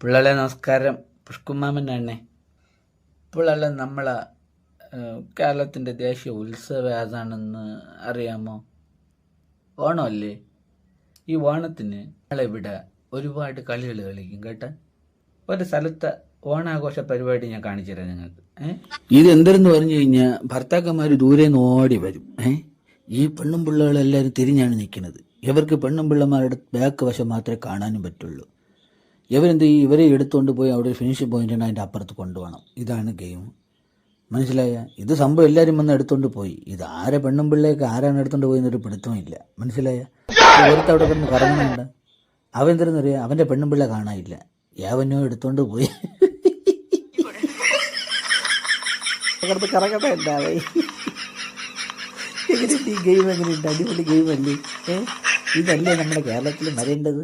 പിള്ളേരെ നമസ്കാരം. പുഷ്കുമാമനാണേ പിള്ളേരെ നമ്മൾ കേരളത്തിന്റെ ദേശീയ ഉത്സവം ഏതാണെന്ന് അറിയാമോ? ഓണമല്ലേ? ഈ ഓണത്തിന് നമ്മളിവിടെ ഒരുപാട് കളികൾ കളിക്കും കേട്ടോ? ഒരു സ്ഥലത്തെ ഓണാഘോഷ പരിപാടി ഞാൻ കാണിച്ചു തരാം നിങ്ങൾക്ക് ഇത് എന്തെന്ന് പറഞ്ഞു കഴിഞ്ഞാൽ ഭർത്താക്കന്മാർ ദൂരെ നിന്ന് ഓടി വരും ഏ? ഈ പെണ്ണും പിള്ളകളെല്ലാവരും തിരിഞ്ഞാണ് നിൽക്കുന്നത്. ഇവർക്ക് പെണ്ണും പിള്ളമാരുടെ ബാക്ക് വശം മാത്രമേ കാണാനും പറ്റുള്ളൂ. ഇവരെന്ത് ചെയ്യും? ഇവരെ എടുത്തുകൊണ്ട് പോയി അവിടെ ഫിനിഷിംഗ് പോയിന്റാണ് അതിന്റെ അപ്പുറത്ത് കൊണ്ടുപോകണം. ഇതാണ് ഗെയിം മനസ്സിലായ? ഇത് സംഭവം എല്ലാവരും വന്ന് എടുത്തുകൊണ്ട് പോയി. ഇത് ആരെ പെണ്ണും പിള്ളേക്ക് ആരാണ് എടുത്തുകൊണ്ട് പോയി എന്നൊരു പിടുത്തമില്ല. മനസ്സിലായ? ഒരുത്ത അവിടെ കിടന്ന് കറങ്ങുന്നുണ്ട്. അവൻ അവന്റെ പെണ്ണും പിള്ള കാണാനില്ല. യാവനോ എടുത്തുകൊണ്ട് പോയി. കറങ്ങട്ടെ ഉണ്ടാവേ എങ്ങനെയുണ്ട് ഈ ഗെയിം എങ്ങനെയുണ്ട്? അടിപൊളി ഗെയിം അല്ലേ? ഇതല്ലേ നമ്മുടെ കേരളത്തിൽ വരേണ്ടത്?